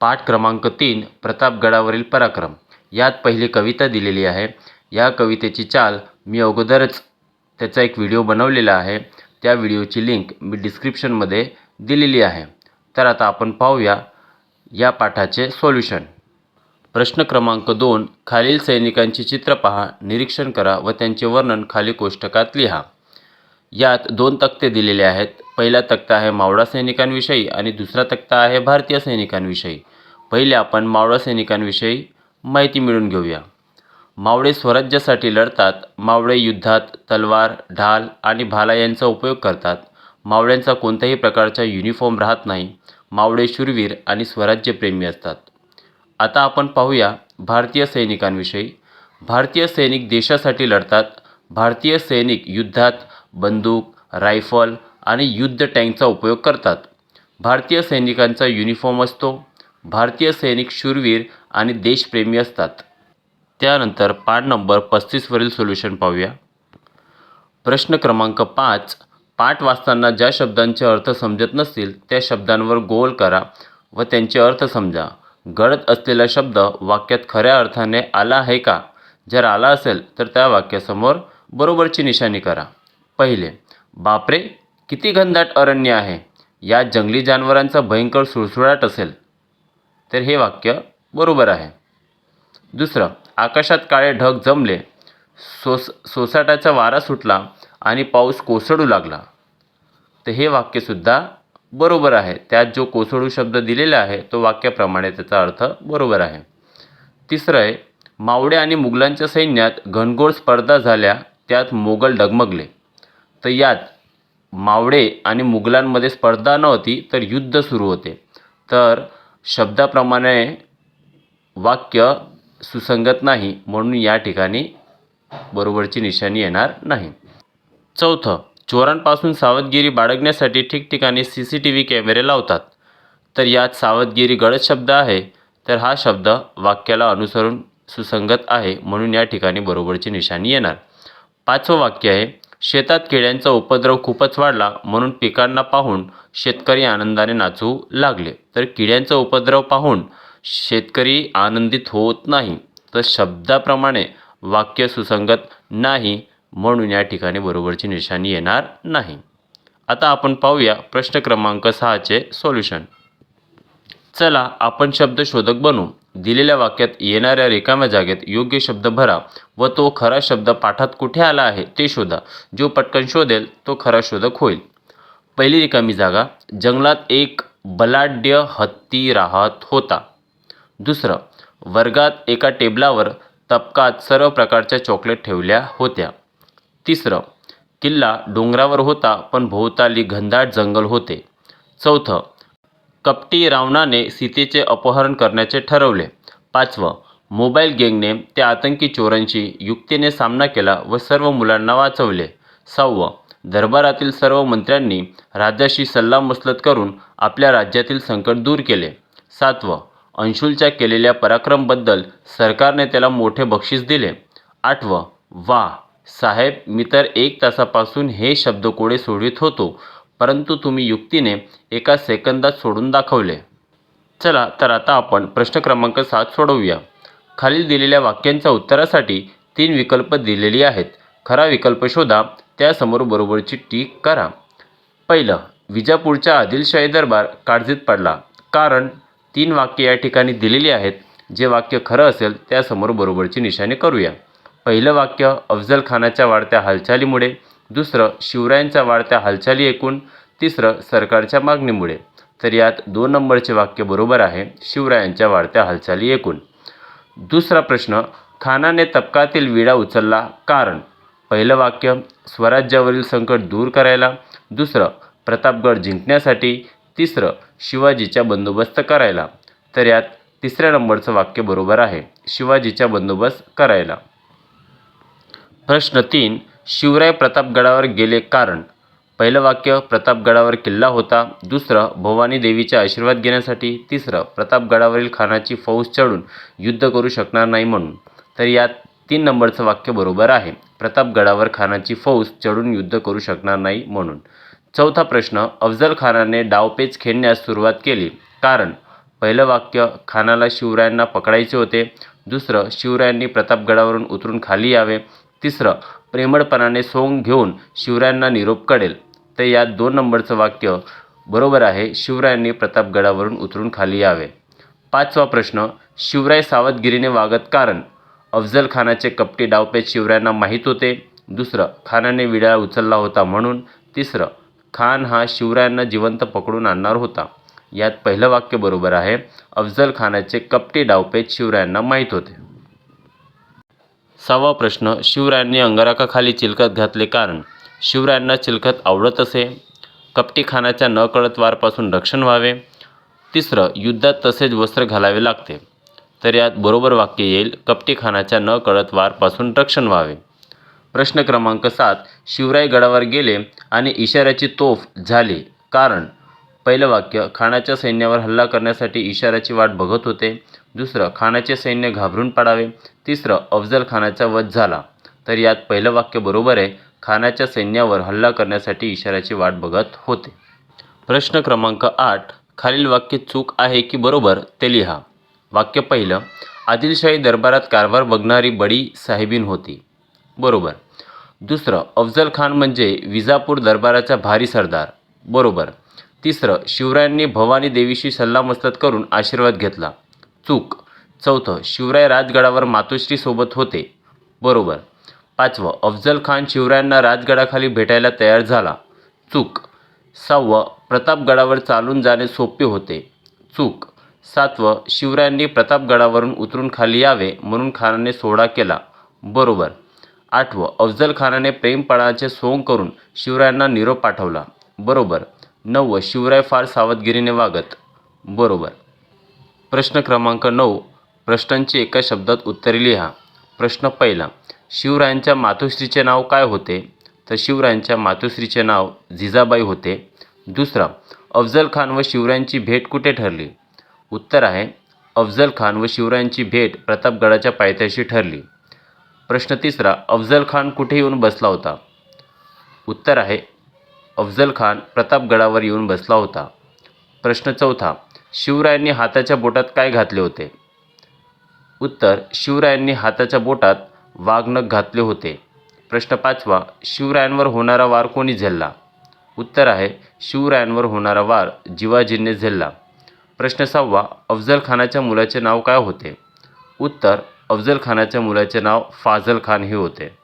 पाठ क्रमांक तीन प्रतापगडावरील पराक्रम. यात पहिली कविता दिलेली आहे. या कवितेची चाल मी अगोदरच त्याचा एक व्हिडिओ बनवलेला आहे. त्या व्हिडिओची लिंक मी डिस्क्रिप्शनमध्ये दिलेली आहे. तर आता आपण पाहूया या पाठाचे सोल्युशन. प्रश्न क्रमांक दोन खालील सैनिकांची चित्र पहा निरीक्षण करा व त्यांचे वर्णन खाली कोष्टकात लिहा. यात दोन तक्ते दिलेले आहेत. पहिला तक्ता आहे मावळा सैनिकांविषयी आणि दुसरा तक्ता आहे भारतीय सैनिकांविषयी. पहिले आपण मावळा सैनिकांविषयी माहिती मिळून घेऊया. मावळे स्वराज्यासाठी लढतात मावळे युद्धात तलवार ढाल आणि भाला यांचा उपयोग करतात. मावळ्यांचा कोणत्याही प्रकारचा युनिफॉर्म राहत नाही मावळे शूरवीर आणि स्वराज्यप्रेमी असतात. आता आपण पाहूया भारतीय सैनिकांविषयी. भारतीय सैनिक देशासाठी लढतात भारतीय सैनिक युद्धात बंदूक रायफल आणि युद्ध टँकचा उपयोग करतात. भारतीय सैनिकांचा युनिफॉर्म असतो भारतीय सैनिक शूरवीर आणि देशप्रेमी असतात. त्यानंतर पाठ नंबर पस्तीसवरील सोल्युशन पाहूया. प्रश्न क्रमांक पाच पाठ वाचताना ज्या शब्दांचे अर्थ समजत नसतील त्या शब्दांवर गोल करा व त्यांचे अर्थ समजा. गळत असलेला शब्द वाक्यात खऱ्या अर्थाने आला आहे का? जर आला असेल तर त्या वाक्यासमोर बरोबरची निशाणी करा. पहिले बापरे किती घनदाट अरण्य आहे. या जंगली जनावरांचा भयंकर सुळसुळाट असेल. तर हे वाक्य बरोबर आहे. दुसरं आकाशात काळे ढग जमले सोस सोसाट्याचा वारा सुटला आणि पाऊस कोसळू लागला. तर हे वाक्यसुद्धा बरोबर आहे. त्यात जो कोसळू शब्द दिलेला आहे तो वाक्याप्रमाणे त्याचा अर्थ बरोबर आहे. तिसरं आहे मावळे आणि मुघलांच्या सैन्यात घनघोर स्पर्धा झाल्या त्यात मोगल डगमगले. तर यात मावळे आणि मुघलांमध्ये स्पर्धा नव्हती तर युद्ध सुरू होते. तर शब्दाप्रमाणे वाक्य सुसंगत नाही म्हणून या ठिकाणी बरोबरची निशाणी येणार नाही. चौथं चोरांपासून सावधगिरी बाळगण्यासाठी ठिकठिकाणी सी सी टी व्ही कॅमेरे लावतात. तर यात सावधगिरी गडद शब्द आहे तर हा शब्द वाक्याला अनुसरून सुसंगत आहे म्हणून या ठिकाणी बरोबरची निशाणी येणार. पाचवं वाक्य आहे शेतात किड्यांचा उपद्रव खूपच वाढला म्हणून पिकांना पाहून शेतकरी आनंदाने नाचू लागले. तर किड्यांचा उपद्रव पाहून शेतकरी आनंदित होत नाही. तर शब्दाप्रमाणे वाक्य सुसंगत नाही म्हणून या ठिकाणी बरोबरची निशाणी येणार नाही. आता आपण पाहूया प्रश्न क्रमांक सहाचे सोल्युशन. चला आपण शब्द शोधक बनू. दिलेल्या वाक्यात येणाऱ्या रिकाम्या जागेत योग्य शब्द भरा व तो खरा शब्द पाठात कुठे आला आहे ते शोधा. जो पटकन शोधेल तो खरा शोधक होईल. पहिली रिकामी जागा जंगलात एक बलाढ्य हत्ती राहत होता. दुसरं वर्गात एका टेबलावर तबकात सर्व प्रकारच्या चॉकलेट ठेवल्या होत्या. तिसरं किल्ला डोंगरावर होता पण भोवताली घनदाट जंगल होते. चौथं कपटी रावणाने सीतेचे अपहरण करण्याचे ठरवले. पाचवं मोबाईल गँगने त्या आतंकी चोरांशी युक्तीने सामना केला व सर्व मुलांना वाचवले. सहावं दरबारातील सर्व मंत्र्यांनी राजाशी सल्लामसलत करून आपल्या राज्यातील संकट दूर केले. सातवं अंशुलच्या केलेल्या पराक्रमबद्दल सरकारने त्याला मोठे बक्षीस दिले. आठवं वा साहेब मी तर एक तासापासून हे शब्दकोडे सोडवित होतो. परंतु तुम्ही युक्तीने एका सेकंदात सोडून दाखवले. चला तर आता आपण प्रश्न क्रमांक सात सोडवूया. खालील दिलेल्या वाक्यांच्या उत्तरासाठी तीन विकल्प दिलेली आहेत. खरा विकल्प शोधा त्यासमोर बरोबरची टीक करा. पहिलं विजापूरच्या आदिलशाही दरबार काळजीत पडला कारण तीन वाक्य या ठिकाणी दिलेली आहेत. जे वाक्य खरं असेल त्यासमोर बरोबरची निशाणी करूया. पहिलं वाक्य अफजल खानाच्या वाढत्या हालचालीमुळे दुसरं शिवरायांच्या वाढत्या हालचाली एकूण तिसरं सरकारच्या मागणीमुळे. तर यात दोन नंबरचे वाक्य बरोबर आहे शिवरायांच्या वाढत्या हालचाली एकूण दुसरा प्रश्न खानाने तबकातील विडा उचलला कारण? पहिलं वाक्य स्वराज्यावरील संकट दूर करायला. दुसरं प्रतापगड जिंकण्यासाठी. तिसरं शिवाजीच्या बंदोबस्त करायला. तर यात तिसऱ्या नंबरचं वाक्य बरोबर आहे शिवाजीच्या बंदोबस्त करायला. प्रश्न तीन शिवराय प्रतापगडावर गेले कारण. पहिलं वाक्य प्रतापगडावर किल्ला होता दुसरं भवानी देवीचा आशीर्वाद घेण्यासाठी तिसरं प्रतापगडावरील खानाची फौज चढून युद्ध करू शकणार नाही म्हणून. तर यात तीन नंबरचं वाक्य बरोबर आहे. प्रतापगडावर खानाची फौज चढून युद्ध करू शकणार नाही म्हणून. चौथा प्रश्न अफजल खानाने डावपेच खेळण्यास सुरुवात केली. कारण पहिलं वाक्य खानाला शिवरायांना पकडायचे होते. दुसरं शिवरायांनी प्रतापगडावरून उतरून खाली यावे. तिसरं प्रेमळपणाने सोंग घेऊन शिवरायांना निरोप कळेल. तर यात दोन नंबरचं वाक्य बरोबर आहे. शिवरायांनी प्रतापगडावरून उतरून खाली यावे. पाचवा प्रश्न शिवराय सावधगिरीने वागत कारण? अफजल खानाचे कपटी डावपेच शिवरायांना माहीत होते. दुसरं खानाने विडा उचलला होता म्हणून. तिसरं खान हा शिवरायांना जिवंत पकडून आणणार होता. यात पहिलं वाक्य बरोबर आहे. अफजल खानाचे कपटी डावपेच शिवरायांना माहीत होते. सहावा प्रश्न शिवरायांनी अंगारकाखाली चिलखत घातले कारण शिवरायांना चिलखत आवडत असे. कपटी खानाच्या नकळत वारपासून रक्षण व्हावे. तिसरं युद्धात तसेच वस्त्र घालावे लागते. तर यात बरोबर वाक्य येईल कपटी खानाच्या नकळत वारपासून रक्षण व्हावे. प्रश्न क्रमांक सात शिवराय गडावर गेले आणि इशाऱ्याची तोफ झाली. कारण पहिलं वाक्य खानाच्या सैन्यावर हल्ला करण्यासाठी इशाऱ्याची वाट बघत होते. दुसरं खानाचे सैन्य घाबरून पडावे. तिसरं अफजल खानाचा वध झाला. तर यात पहिलं वाक्य बरोबर आहे खानाच्या सैन्यावर हल्ला करण्यासाठी इशाऱ्याची वाट बघत होते. प्रश्न क्रमांक आठ खालील वाक्य चूक आहे की बरोबर ते लिहा. वाक्य पहिलं आदिलशाही दरबारात कारभार बघणारी बडी साहेबीन होती. बरोबर. दुसरं अफजल खान म्हणजे विजापूर दरबाराचा भारी सरदार. बरोबर. तिसरं शिवरायांनी भवानी देवीशी सल्लामसलत करून आशीर्वाद घेतला. चूक. चौथं शिवराय राजगडावर मातोश्रीसोबत होते. बरोबर. पाचवं अफजल खान शिवरायांना राजगडाखाली भेटायला तयार झाला. चूक. सहावं प्रतापगडावर चालून जाणे सोपे होते. चूक. सातवं शिवरायांनी प्रतापगडावरून उतरून खाली यावे म्हणून खानाने सोडा केला. बरोबर. आठवं अफजल खानाने प्रेमपणाचे सोंग करून शिवरायांना निरोप पाठवला. बरोबर. नववं शिवराय फार सावधगिरीने वागत. बरोबर. प्रश्न क्रमांक नऊ प्रश्नांची एका शब्दात उत्तरे लिहा. प्रश्न पहिला शिवरायांच्या मातोश्रीचे नाव काय होते? तर शिवरायांच्या मातोश्रीचे नाव जिजाबाई होते. दुसरा अफजल खान व शिवरायांची भेट कुठे ठरली? उत्तर आहे अफजल खान व शिवरायांची भेट प्रतापगडाच्या पायथ्याशी ठरली. प्रश्न तिसरा अफजल खान कुठे येऊन बसला होता? उत्तर आहे अफजल खान प्रतापगडावर येऊन बसला होता. प्रश्न चौथा शिवरायांनी हाताच्या बोटात काय घातले होते? उत्तर शिवरायांनी हाताच्या बोटात वाघनख घातले होते. प्रश्न पाचवा शिवरायांवर होणारा वार कोणी झेलला? उत्तर आहे शिवरायांवर होणारा वार जिवाजींनी झेलला. प्रश्न सहावा अफजल खानाच्या मुलाचे नाव काय होते? उत्तर अफजल खानाच्या मुलाचे नाव फाजल खान हे होते.